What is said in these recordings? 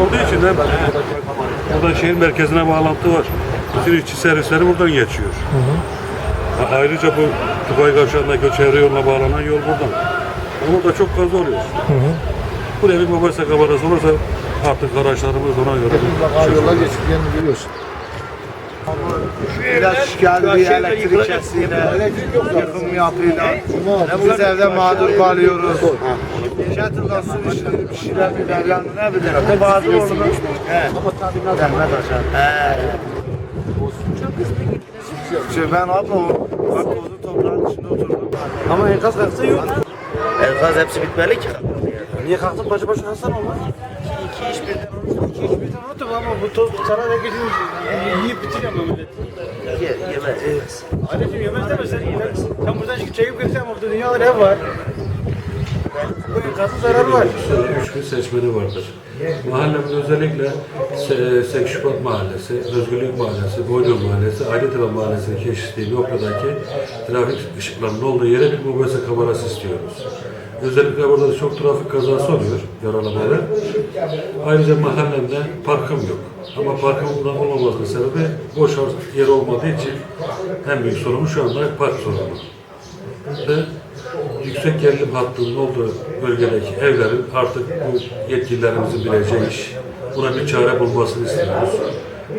Olduğu için de buradan şehir merkezine bağlantı var. Bütün işçi servisleri buradan geçiyor. A- Ayrıca bu Dubai Kavşağı'ndaki çevre yoluna bağlanan yol buradan. Ama da çok fazla oluyor. Buraya bir mobese kamerası olursa artık araçlarımız ona göre. Yollar geçtiklerini görüyorsun. İlaç geldi, elektrik kesildi, yıkım yapıyla. Biz evde mağdur kalıyoruz. Şatırdan su işleri bir şeyler bir derler, ne bileyim. Bazı oldu. He. Ama tabii Gelmez aşağı. He. Şey ben abla o toprağın içinde oturdum. Ama enkaz kalksa yok. Enkaz hepsi bitmeli ki. Niye kalktık başı başı Hasan olmaz? İki iş birden olursa. İki iş birden olurdu ama bu toz sana ne geçin yiyip bitiriyor mu millet? Ye, yemez. Anneciğim yemez deme sen. Sen buradan çıkıp çekip gitsen burada dünyalar ev var. Enkazın zararı var. Üç gün seçmeni vardır. Mahallemin özellikle Se- 8 Şubat Mahallesi, Özgürlük Mahallesi, Boynur Mahallesi, Aydıntepe Mahallesi'nin kesiştiği noktadaki trafik ışıklarının olduğu yere bir mobese kamerası istiyoruz. Özellikle burada da çok trafik kazası oluyor, yaralamalı. Ayrıca mahallemde parkım yok. Ama parkımın da olmamasının sebebi boş yer olmadığı için en büyük sorunumuz şu anda park sorunu ve yüksek gerilim hattının olduğu bölgedeki evlerin artık bu yetkililerimizin bileceği iş. Buna bir çare bulmasını istiyoruz.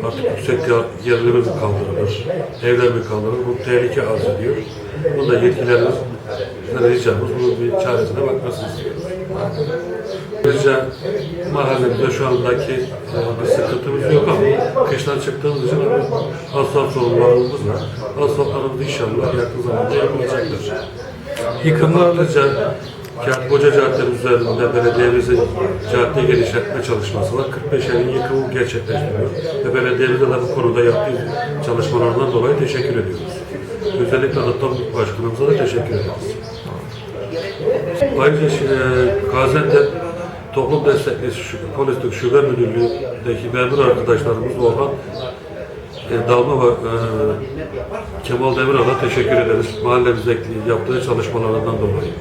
Artık yüksek gerilimi mi kaldırılır, evler mi kaldırılır, bu tehlike arz ediyor. Bunu da yetkililerimiz ricamız bunun bir çaresine bakmasını istiyoruz. Ayrıca mahallemizde şu andaki e, bir sıkıntımız yok ama kıştan çıktığımız için asfalt sorunlarımız var. Asfaltlarımız inşallah yakın zamanda yapılacaklar. Yıkımlarlıca Kağıtkoca Caddesi üzerinde belediyemizin cadde genişletme çalışması var. 45 yerin yıkımı gerçekleştiriyor. Ve belediyemize de bu konuda yaptığı çalışmalardan dolayı teşekkür ediyoruz. Özellikle Anadolu Başkanımıza da teşekkür ederiz. Ayrıca e, Gaziantep Toplum Destekli Polislik Şube Müdürlüğü'ndeki memur arkadaşlarımız olan e, Dalma ve e, Kemal Demiral'a teşekkür ederiz. Mahallemizdeki yaptığı çalışmalarından dolayı.